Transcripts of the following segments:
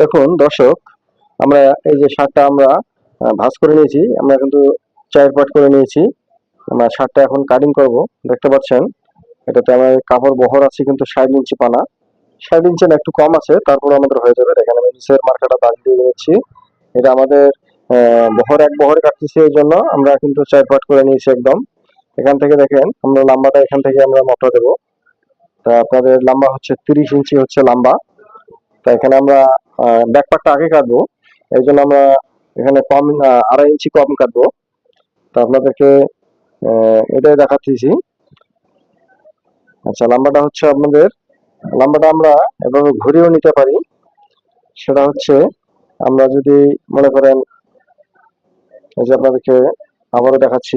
দেখুন, দর্শক, আমরা এই যে শার্টটা আমরা ভাঁজ করে নিয়েছি, আমরা কিন্তু চায়ের পাট করে নিয়েছি। আমরা শার্টটা এখন কাটিং করব, দেখতে পাচ্ছেন? এটাতে আমার কাপড় বহর আছে কিন্তু ষাট ইঞ্চি পানা। ষাট ইঞ্চি না, একটু কম আছে, তারপরে আমাদের হয়ে যাবে। দেখেন, আমি নিচের মার্কাটা দাগ দিয়ে নিয়েছি এটা আমাদের বহর, এক বহরে কাটতেছি এই জন্য। আমরা কিন্তু চার পাট করে নিয়েছি একদম। এখান থেকে দেখেন, আমরা লম্বাটা এখান থেকে আমরা মটর দেবো। তা আপনাদের লম্বা হচ্ছে তিরিশ ইঞ্চি হচ্ছে লম্বা। তা এখানে আমরা ব্যাকপার্টটা আগে কাটবো। এই জন্য আমরা এখানে কম আড়াই ইঞ্চি কম কাটবো। তা আপনাদেরকে এটাই দেখাচ্ছি। আচ্ছা লম্বাটা হচ্ছে আপনাদের, লম্বাটা আমরা এভাবে ঘুরিয়েও নিতে পারি। সেটা হচ্ছে, আমরা যদি মনে করেন, এই যে আপনাদেরকে আবারও দেখাচ্ছি,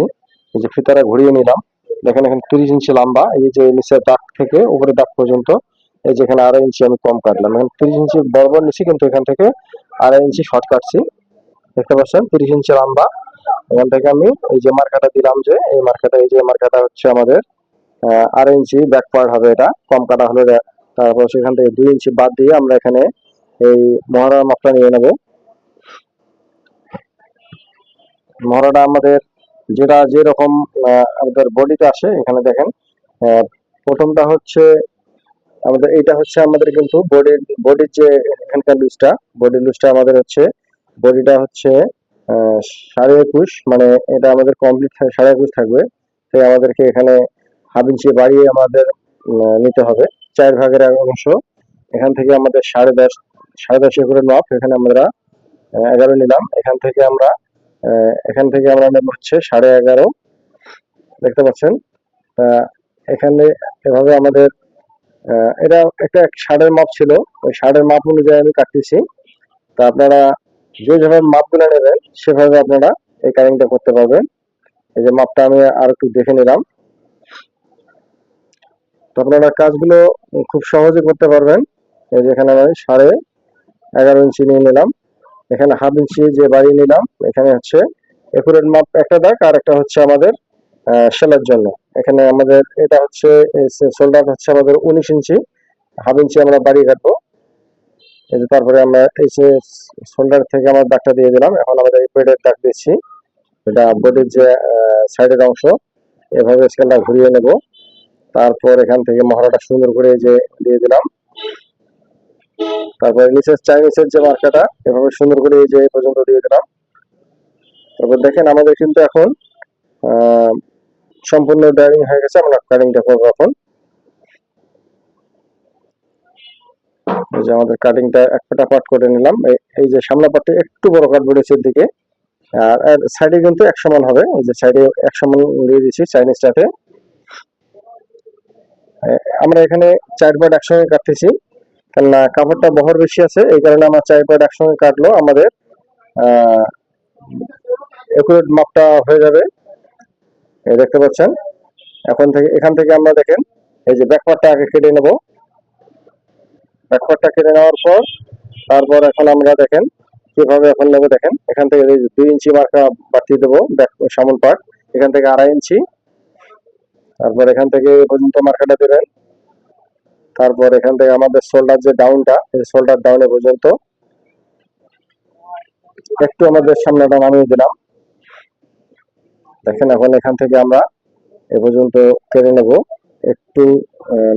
এই যে ফিতারা ঘুরিয়ে নিলাম। দেখেন এখানে তিরিশ ইঞ্চি লম্বা, এই যে নিচের দাগ থেকে উপরে দাগ পর্যন্ত। এই যে এখানে আড়াই ইঞ্চি আমি কম কাটলাম। এখানে তিরিশ ইঞ্চি বরাবর নিচ্ছি, কিন্তু এখান থেকে আড়াই ইঞ্চি শর্ট কাটছি। দেখতে পাচ্ছেন, তিরিশ ইঞ্চি লম্বা। এখান থেকে আমি এই যে মার্কাটা দিলাম যে, এই মার্কাটা, এই যে মার্কাটা হচ্ছে আমাদের আড়াই ইঞ্চি ব্যাক পার্ট হবে এটা। কম কাটা হলে তারপর সেখান থেকে দুই ইঞ্চি বাদ দিয়ে আমরা এখানে এই মহড়ার মাপটা নিয়ে নেব। মহড়াটা আমাদের যেটা যেরকম আমাদের বডিতে আসে, এখানে দেখেন প্রথমটা হচ্ছে আমাদের এটা হচ্ছে আমাদের কিন্তু বডির বডির যে এখানকার লুজটা বডির লুজটা আমাদের হচ্ছে বডিটা হচ্ছে সাড়ে একুশ মানে এটা আমাদের কমপ্লিট সাড়ে একুশ থাকবে। তাই আমাদেরকে এখানে হাফ ইঞ্চি বাড়িয়ে আমাদের নিতে হবে। চার ভাগের অংশ এখান থেকে আমাদের সাড়ে দশ সাড়ে দশ করে নফ এখানে আমরা এগারো নিলাম। এখান থেকে আমরা এখান থেকে আমরা নেব হচ্ছে সাড়ে এগারো। দেখতে পাচ্ছেন? এখানে এভাবে আমাদের এটা একটা ষাটের মাপ ছিল। ওই ষাটের মাপ অনুযায়ী আমি কাটতেছি। তা আপনারা যে যেভাবে মাপগুলো নেবেন, সেভাবে আপনারা এই কাটিংটা করতে পারবেন। এই যে মাপটা আমি আর একটু দেখে নিলাম। তো আপনারা কাজগুলো খুব সহজে করতে পারবেন। এই যে এখানে আমি সাড়ে এগারো ইঞ্চি নিয়ে নিলাম। এখানে হাফ ইঞ্চি যে বাড়িয়ে নিলাম, এখানে হচ্ছে একুরেট মাপ একটা দাগ, আর একটা হচ্ছে আমাদের সেলার জন্য। এখানে আমাদের এটা হচ্ছে শোল্ডার হচ্ছে আমাদের উনিশ ইঞ্চি, হাফ ইঞ্চি আমরা বাড়িয়ে কাটবো এই যে তারপরে আমরা এই যে শোল্ডার থেকে আমরা দাগটা দিয়ে দিলাম, এখন আমাদের এই পেটের দাগ দিচ্ছি এটা বডির যে সাইডের অংশ, এভাবে স্কেলটা ঘুরিয়ে নেব। তারপর এখান থেকে মহড়াটা সুন্দর করে যে দিয়ে দিলাম। তারপরে নিচের চাইনিজের যে মার্কাটা এভাবে সুন্দর করে এই যে পর্যন্ত দিয়ে দিলাম। তারপর দেখেন আমাদের কিন্তু এখন সম্পূর্ণ ড্রাইভিং হয়ে গেছে, আমরা কাটিংটা করব এখন। এই যে আমাদের কাটিংটা এক ফোঁটা পাট করে নিলাম। এই- যে সামনা পাটটা একটু বড় কাটবো নিচের দিকে আর সাইডে কিন্তু এক সমান হবে। এই যে সাইডে এক সমান দিয়ে দিয়েছি চাইনিজটাতে আমরা এখানে চার পাট একসঙ্গে কাটতেছি। কেননা কাপড়টা বহর বেশি আছে, এই কারণে আমার চার পাট একসঙ্গে কাটলো আমাদের। একুরেট মাপটা হয়ে যাবে। এই দেখতে পাচ্ছেন? এখন থেকে, এখান থেকে আমরা দেখেন, এই যে ব্যাকপার্টটা আগে কেটে নেব। ব্যাকপার্টটা কেটে নেওয়ার পর, তারপর এখন আমরা দেখেন, কীভাবে এখন নেব দেখেন। এখান থেকে দুই ইঞ্চি মার্কা বাড়তি দেবো ব্যাক সামন পার্ট এখান থেকে আড়াই ইঞ্চি। তারপর এখান থেকে পর্যন্ত মার্কাটা দেবেন। তারপর এখান থেকে আমাদের শোল্ডার যে ডাউনটা এই শোল্ডার ডাউনে পর্যন্ত একটু আমাদের সামনেটা নামিয়ে দিলাম। দেখেন এখন এখান থেকে আমরা এ পর্যন্ত কেটে নেব। একটু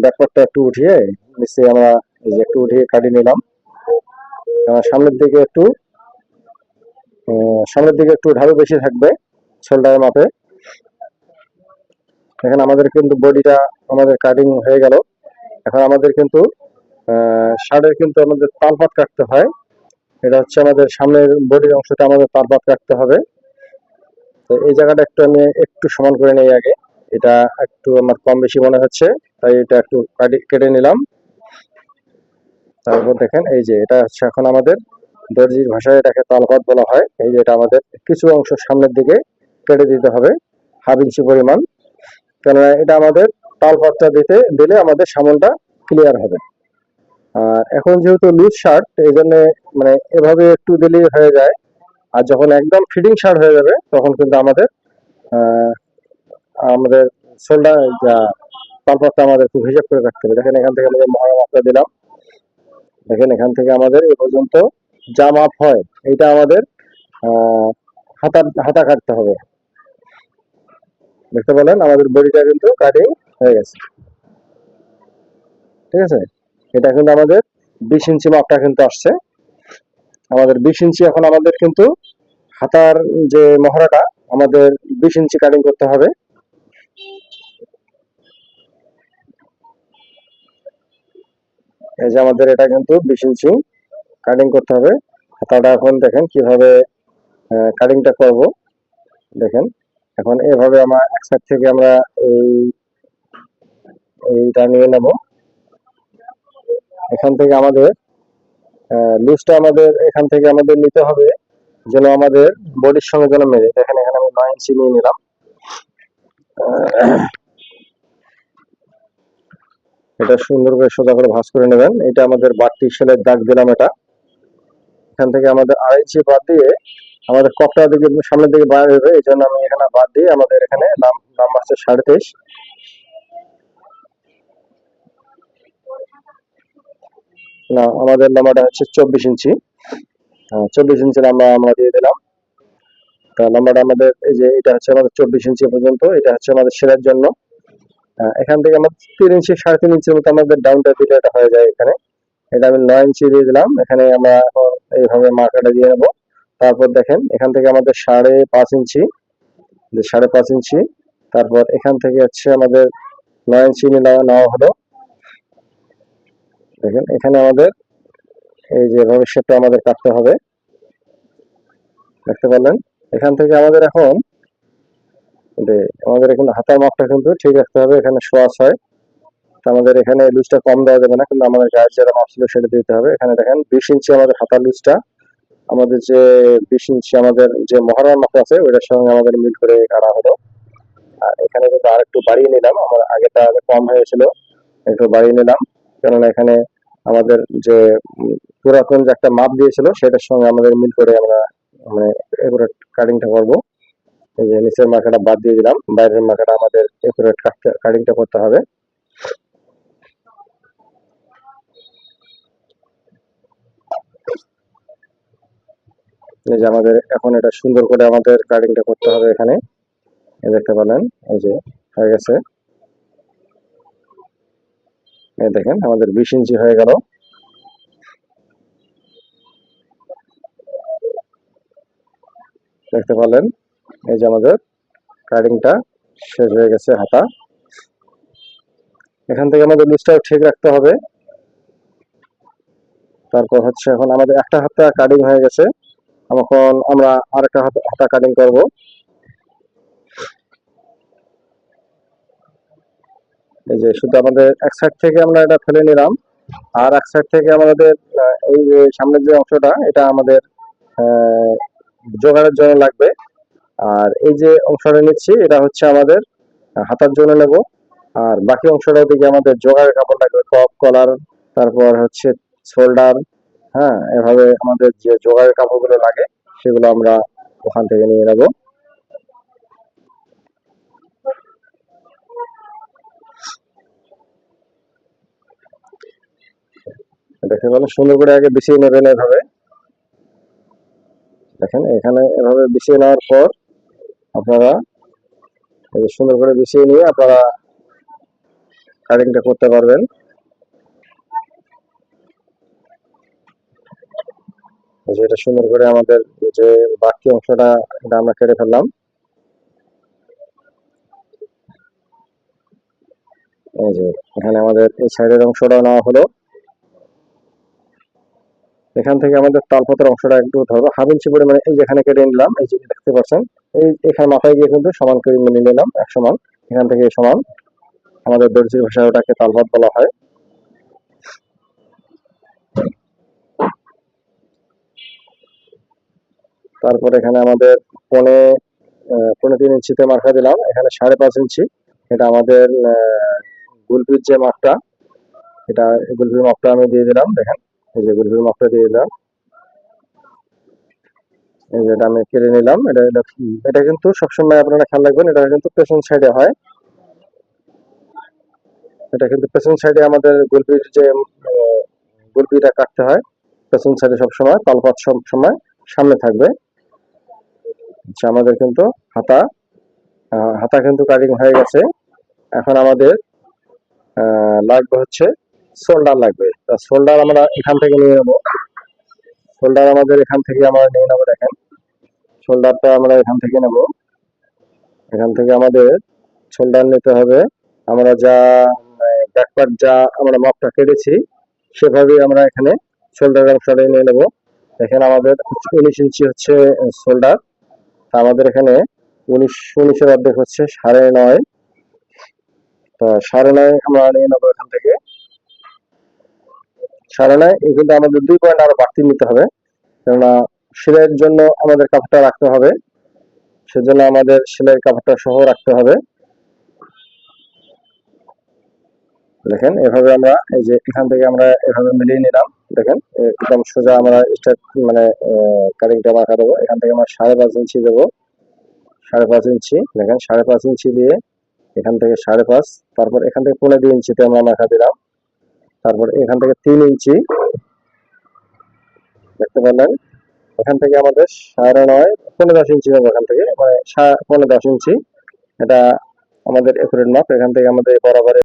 ব্যাকপার্টটা একটু উঠিয়ে, নিচে আমরা এই যে একটু উঠিয়ে কাটি নিলাম। সামনের দিকে একটু সামনের দিকে একটু ঢালু বেশি থাকবে শোল্ডারের মাপে। এখন আমাদের কিন্তু বডিটা, আমাদের কাটিং হয়ে গেল। এখন আমাদের কিন্তু শার্টের কিন্তু আমাদের তালপাত কাটতে হয়। এটা হচ্ছে আমাদের সামনের বডির অংশটা আমাদের তালপাত কাটতে হবে। তো এই জায়গাটা একটু আমি একটু সমান করে নিই আগে। এটা একটু আমার কম বেশি মনে হচ্ছে, তাই এটা একটু কাটি- নিলাম। তারপর দেখেন, এই যে এটা হচ্ছে এখন আমাদের দর্জির ভাষায় এটাকে তালপাত বলা হয়। এই যে এটা আমাদের কিছু অংশ সামনের দিকে কেটে দিতে হবে, হাফ ইঞ্চি পরিমাণ। কেননা এটা আমাদের তালপাতটা দিতে, দিলে আমাদের সামনটা ক্লিয়ার হবে। আর এখন যেহেতু লুজ শার্ট এই জন্য মানে এভাবে একটু দিলেই হয়ে যায়। আর যখন একদম ফিটিং শার্ট হয়ে যাবে, তখন কিন্তু আমাদের আমাদের শোল্ডার যা তালপাতটা আমাদের খুব হিসাব করে রাখতে হবে। দেখেন এখান থেকে আমাদের মহারা মাত্রা দিলাম, দেখেন এখান থেকে আমাদের এ পর্যন্ত যা মাপ হয় এটা আমাদের হাতা হাতা কাটতে হবে। দেখতে পেলেন? আমাদের বডিটা কিন্তু কাটিং হয়ে গেছে। ঠিক আছে? এটা কিন্তু আমাদের বিশ ইঞ্চি মাপটা কিন্তু আসছে। আমাদের বিশ ইঞ্চি এখন আমাদের কিন্তু হাতার যে মহড়াটা, আমাদের বিশ ইঞ্চি কাটিং করতে হবে। এই যে আমাদের এটা কিন্তু বিশ ইঞ্চি কাটিং করতে হবে। হাতাটা এখন দেখেন কীভাবে কাটিংটা করব। দেখেন, এখন এভাবে আমার এক সাইড থেকে আমরা এই, এইটা নিয়ে নেব। এখান থেকে আমাদের লুজটা আমাদের এখান থেকে আমাদের নিতে হবে, যেন আমাদের বডির সঙ্গে যেন মেলে। দেখেন, এখানে আমি নয় ইঞ্চি নিয়ে নিলাম এটা সুন্দর করে সোজা করে ভাঁজ করে নেবেন। এটা আমাদের বাড়তি সেলের দাগ দিলাম এটা। এখান থেকে আমাদের আড়াই ইঞ্চি বাদ দিয়ে আমাদের কপটা দিকে সামনের দিকে হবে এই জন্য আমি এখানে বাদ দিয়ে আমাদের এখানে নাম নাম আছে সাড়ে তেইশ না আমাদের নাম্বারটা হচ্ছে চব্বিশ ইঞ্চি। চব্বিশ ইঞ্চি নাম্বার আমরা দিয়ে দিলাম। তা নাম্বারটা আমাদের এই যে এটা হচ্ছে আমাদের চব্বিশ ইঞ্চি পর্যন্ত এটা হচ্ছে আমাদের সেরার জন্য। আহ, এখান থেকে আমাদের তিন ইঞ্চি সাড়ে তিন ইঞ্চির মতো আমাদের ডাউনটা এটা হয়ে যায় এখানে। এটা আমি নয় ইঞ্চি দিয়ে দিলাম এখানে আমরা এখন এইভাবে মার্কাটা দিয়ে নেব। তারপর দেখেন এখান থেকে আমাদের সাড়ে পাঁচ ইঞ্চি সাড়ে পাঁচ ইঞ্চি। তারপর এখান থেকে হচ্ছে আমাদের নয় ইঞ্চি নেওয়া নেওয়া হলো। দেখেন, এখানে আমাদের এই যে ভবিষ্যৎটা আমাদের কাটতে হবে। দেখতে পারলেন? এখান থেকে আমাদের এখন আমাদের এখানে হাতার মাপটা কিন্তু ঠিক রাখতে হবে, এখানে ছয় তো আমাদের এখানে লুজটা কম দেওয়া যাবে না, কিন্তু আমাদের গায়ের যেটা মাপ ছিল সেটা দিতে হবে। এখানে দেখেন, বিশ ইঞ্চি আমাদের হাতার লুজটা, আমাদের যে বিশ ইঞ্চি আমাদের যে মহড়ার মাপ আছে, ওইটার সঙ্গে আমাদের মিল করে কাটা হলো। আর এখানে কিন্তু আর একটু বাড়িয়ে নিলাম, আমার আগেটা কম হয়েছিল, একটু বাড়িয়ে নিলাম। কেননা এখানে আমাদের যে পুরাতন যে একটা মাপ দিয়েছিল, সেটার সঙ্গে আমাদের মিল করে আমরা মানে একুরেট কাটিংটা করব। এই যে নিচের মার্কাটা বাদ দিয়ে দিলাম, বাইরের মার্কাটা আমাদের একুরেট কাটিংটা করতে হবে। এই যে আমাদের, এখন এটা সুন্দর করে আমাদের কাটিংটা করতে হবে এখানে। দেখতে পেলেন এই যে হয়ে গেছে। দেখেন, আমাদের বিশ ইঞ্চি হয়ে গেল। দেখতে পারলেন, এই যে আমাদের কাটিংটা শেষ হয়ে গেছে হাতা। এখান থেকে আমাদের লুজটাও ঠিক রাখতে হবে। তারপর হচ্ছে এখন আমাদের একটা হাতা কাটিং হয়ে গেছে। এখন আমরা আরেকটা হাতা হাতা কাটিং করব। এই যে শুধু আমাদের এক সাইড থেকে আমরা এটা ফেলে নিলাম, আর এক সাইড থেকে আমাদের এই যে সামনের যে অংশটা, এটা আমাদের জোগাড়ের জন্য লাগবে। আর এই যে অংশটা নিচ্ছি, এটা হচ্ছে আমাদের হাতার জন্য নেব। আর বাকি অংশটা দিকে আমাদের জোগাড়ের কাপড় লাগবে টপ কলার তারপর হচ্ছে শোল্ডার হ্যাঁ এভাবে আমাদের যে জোগাড়ের কাপড়গুলো লাগে, সেগুলো আমরা ওখান থেকে নিয়ে নেব। দেখে বলেন সুন্দর করে আগে বিছিয়ে নেবেন এভাবে। দেখেন, এখানে এভাবে বিছিয়ে নেওয়ার পর আপনারা সুন্দর করে বিছিয়ে নিয়ে আপনারা কাটিংটা করতে পারবেন। এই যে এটা সুন্দর করে আমাদের যে বাকি অংশটা এটা আমরা কেটে ফেললাম। এই যে এখানে আমাদের এই সাইডের অংশটা নেওয়া হলো। এখান থেকে আমাদের তালপত্রের অংশটা একটু ধরবো হাফ ইঞ্চি পরিমাণে এই যেখানে কেটে নিলাম এই যে দেখতে পাচ্ছেন এই এখানে মাথায় গিয়ে কিন্তু সমান করে নিয়ে নিলাম এক সমান এখান থেকে সমান। আমাদের দর্জির ভাষায় ওটাকে তালপাত বলা হয়। তারপর এখানে আমাদের পনে আহ, পনে তিন ইঞ্চিতে মার্কা দিলাম এখানে সাড়ে পাঁচ ইঞ্চি। এটা আমাদের গুলপির যে মাপটা এটা গুলপির মাপটা আমি দিয়ে দিলাম দেখেন। এই যে গুলপির মাপটা দিয়ে দিলাম এই যে এটা আমি কেটে নিলাম। এটা এটা এটা কিন্তু সবসময় আপনারা খেয়াল রাখবেন, এটা কিন্তু পেছন সাইডে হয়। এটা কিন্তু পেছন সাইডে আমাদের গুলপির যে গুলপিটা কাটতে হয়, পেছন সাইডে সবসময় তলপাত সব সময় সামনে থাকবে। আচ্ছা আমাদের কিন্তু হাতা হাতা কিন্তু কাটিং হয়ে গেছে। এখন আমাদের লাগবে হচ্ছে শোল্ডার লাগবে। তা শোল্ডার আমরা এখান থেকে নিয়ে নেব। শোল্ডার আমাদের এখান থেকে আমরা নিয়ে নেব, দেখেন। শোল্ডারটা আমরা এখান থেকে নেব। এখান থেকে আমাদের শোল্ডার নিতে হবে। আমরা যা ব্যাকপার্ট যা আমরা মাপটা কেটেছি, সেভাবেই আমরা এখানে শোল্ডার অংশটা নিয়ে নেব। দেখেন আমাদের উনিশ ইঞ্চি হচ্ছে শোল্ডার তা আমাদের এখানে উনিশ, উনিশের অর্ধেক হচ্ছে সাড়ে নয়। তা সাড়ে নয় আমরা নিয়ে নেব এখান থেকে। সাড়ে নয় কিন্তু আমাদের দুই পয়েন্ট আরও বাড়তি নিতে হবে। কেননা সেলাইয়ের জন্য আমাদের কাপড়টা রাখতে হবে। সেজন্য আমাদের সেলাইয়ের কাপড়টা সহ রাখতে হবে। দেখেন, এভাবে আমরা এই যে এখান থেকে আমরা এভাবে মিলিয়ে নিলাম। দেখেন একদম সোজা আমরা মানে কাটিংটা মাখা দেবো। এখান থেকে আমরা সাড়ে পাঁচ ইঞ্চি দেবো। সাড়ে পাঁচ ইঞ্চি, দেখেন, সাড়ে পাঁচ ইঞ্চি দিয়ে এখান থেকে সাড়ে পাঁচ, তারপর এখান থেকে পনেরো ইঞ্চিতে আমরা মাখা দিলাম। তারপর এখান থেকে তিন ইঞ্চি। দেখতে পারলেন এখান থেকে আমাদের সাড়ে নয় পনেরো দশ ইঞ্চি হবে এখান থেকে মানে পনেরো দশ ইঞ্চি। এটা আমাদের এপ্রিল মাপ এখান থেকে আমাদের বরাবর